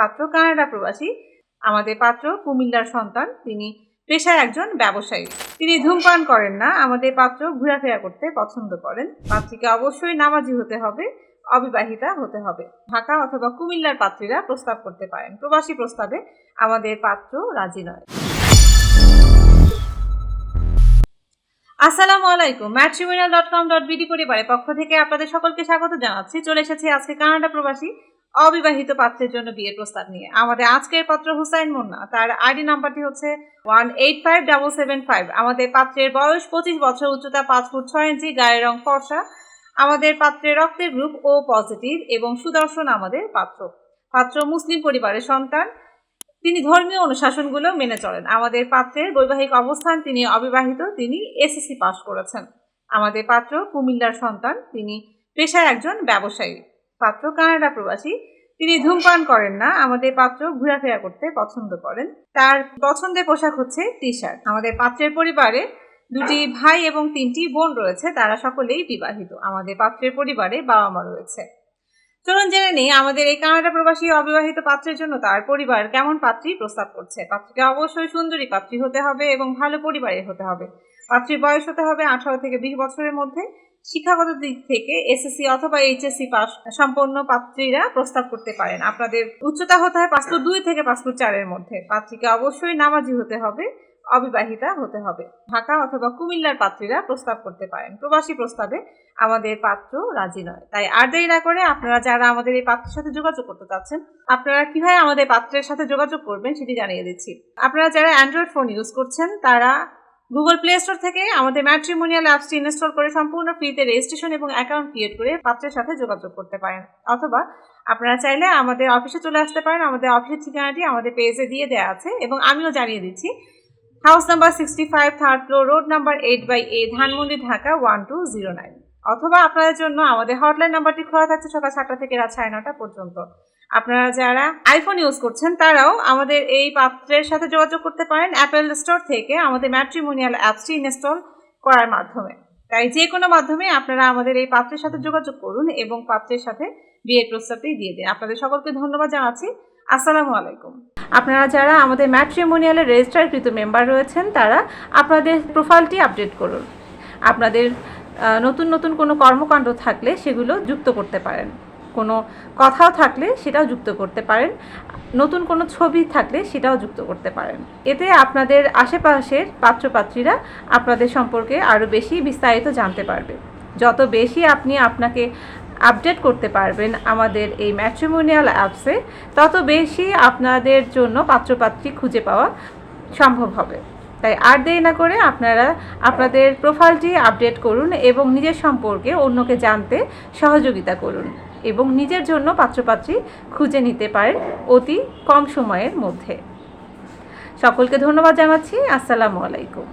পাত্র কানাডা প্রবাসী। আমাদের পাত্র কুমিল্লার সন্তান। তিনি পেশায় একজন ব্যবসায়ী। তিনি ধূমপান করেন না। আমাদের পাত্র ঘোরাফেরা করতে পছন্দ করেন। পাত্রীকে অবশ্যই নামাজি হতে হবে, অবিবাহিতা হতে হবে। ঢাকা অথবা কুমিল্লার পাত্রীরা প্রস্তাব করতে পারেন। প্রবাসী প্রস্তাবে আমাদের পাত্র রাজি নয়। আসসালামু আলাইকুম। Matrimonial dot com dot BD পরিবারের পক্ষ থেকে আপনাদের সকলকে স্বাগত জানাচ্ছি। চলে এসেছি আজকে কানাডা প্রবাসী অবিবাহিত পাত্রের জন্য বিয়ের প্রস্তাব নিয়ে। আমাদের আজকের পাত্র হুসাইন মুন্না। তার আইডি নাম্বারটি হচ্ছে one eight five double seven five. আমাদের পাত্রের বয়স পঁচিশ বছর, উচ্চতা পাঁচ ফুট ছয় ইঞ্চি, গায়ের রং ফর্সা। আমাদের পাত্রের রক্তের গ্রুপ ও পজিটিভ এবং সুদর্শন আমাদের পাত্র। পাত্র মুসলিম পরিবারের সন্তান। তিনি ধর্মীয় অনুশাসনগুলো মেনে চলেন। আমাদের পাত্রের বৈবাহিক অবস্থান তিনি অবিবাহিত, তিনি এসএসসি পাশ করেছেন। আমাদের পাত্র কুমিল্লার সন্তান। তিনি পেশায় একজন ব্যবসায়ী। পাত্র কানাডা প্রবাসী, তিনি ধূমপান করেন না, আমাদের পাত্র ঘোরাফেরা করতে পছন্দ করেন। তার পছন্দের পোশাক হচ্ছে টি শার্ট আমাদের পাত্রের পরিবারে দুটি ভাই এবং তিনটি বোন রয়েছে, তারা সকলেই বিবাহিত। আমাদের পাত্রের পরিবারে বাবা মা রয়েছে। চলুন জেনে নেই, আমাদের এই কানাডা প্রবাসী অবিবাহিত পাত্রের জন্য তার পরিবার কেমন পাত্রী প্রস্তাব করছে। পাত্রীকে অবশ্যই সুন্দরী পাত্রী হতে হবে এবং ভালো পরিবারের হতে হবে। পাত্রীর বয়স হতে হবে আঠারো থেকে বিশ বছরের মধ্যে। শিক্ষাগত দিক থেকে এসএসসি অথবা এইচএসসি পাস সম্পন্ন পাত্রীরা প্রস্তাব করতে পারেন। আপনাদের উচ্চতা হতে হয় পাসপোর্ট দুই থেকে পাসপোর্ট চারের মধ্যে। পাত্রীকে অবশ্যই নামাজি হতে হবে, অবিবাহিতা হতে হবে। ঢাকা অথবা কুমিল্লার পাত্রীরা প্রস্তাব করতে পারেন। প্রবাসী প্রস্তাবে আমাদের পাত্র রাজি নয়। তাই আর দেরি না করে আপনারা যারা আমাদের এই পাত্রের সাথে যোগাযোগ করতে চাচ্ছেন, আপনারা কীভাবে আমাদের পাত্রের সাথে যোগাযোগ করবেন সেটি জানিয়ে দিচ্ছি। আপনারা যারা অ্যান্ড্রয়েড ফোন ইউজ করছেন, তারা গুগল প্লে স্টোর থেকে আমাদের ম্যাট্রিমোনিয়াল অ্যাপসটি ইনস্টল করে সম্পূর্ণ ফ্রিতে রেজিস্ট্রেশন এবং অ্যাকাউন্ট ক্রিয়েট করে পাত্রের সাথে যোগাযোগ করতে পারেন। অথবা আপনারা চাইলে আমাদের অফিসে চলে আসতে পারেন। আমাদের অফিসের ঠিকানাটি আমাদের পেজে দিয়ে দেওয়া আছে এবং আমিও জানিয়ে দিচ্ছি। House number sixty five third floor road number eight by A Dhanmondi Dhaka one two zero nine অথবা আপনাদের জন্য আমাদের হটলাইন নাম্বারটি খোলা থাকছে সকাল সাতটা থেকে রাত সাড়ে নটা পর্যন্ত। আপনারা যারা আইফোন ইউজ করছেন, তারাও আমাদের এই পাত্রের সাথে যোগাযোগ করতে পারেন অ্যাপেল স্টোর থেকে আমাদের ম্যাট্রিমোনিয়াল অ্যাপসটি ইনস্টল করার মাধ্যমে। তাই যে কোনো মাধ্যমে আপনারা আমাদের এই পাত্রের সাথে যোগাযোগ করুন এবং পাত্রের সাথে বিয়ের প্রস্তাবটি দিয়ে দিন। আপনাদের সকলকে ধন্যবাদ জানাচ্ছি। আসসালামু আলাইকুম। আপনারা যারা আমাদের ম্যাট্রিমোনিয়ালের রেজিস্টারকৃত মেম্বার রয়েছেন, তারা আপনাদের প্রোফাইলটি আপডেট করুন। আপনাদের নতুন নতুন কোনো কর্মকাণ্ড থাকলে সেগুলো যুক্ত করতে পারেন। কোনো কথাও থাকলে সেটাও যুক্ত করতে পারেন। নতুন কোনো ছবি থাকলে সেটাও যুক্ত করতে পারেন। এতে আপনাদের আশেপাশের পাত্রপাত্রীরা আপনাদের সম্পর্কে আরও বেশি বিস্তারিত জানতে পারবে। যত বেশি আপনি আপনাকে আপডেট করতে পারবেন আমাদের এই ম্যাট্রিমোনিয়াল অ্যাপসে তত বেশি আপনাদের জন্য পাত্রপাত্রী খুঁজে পাওয়া সম্ভব হবে। তাই আর দেরি না করে আপনারা আপনাদের প্রোফাইলটি আপডেট করুন এবং নিজের সম্পর্কে অন্যকে জানতে সহযোগিতা করুন এবং নিজের জন্য পাত্রপাত্রী খুঁজে নিতে পারেন অতি কম সময়ের মধ্যে। সকলকে ধন্যবাদ জানাচ্ছি। আসসালামু আলাইকুম।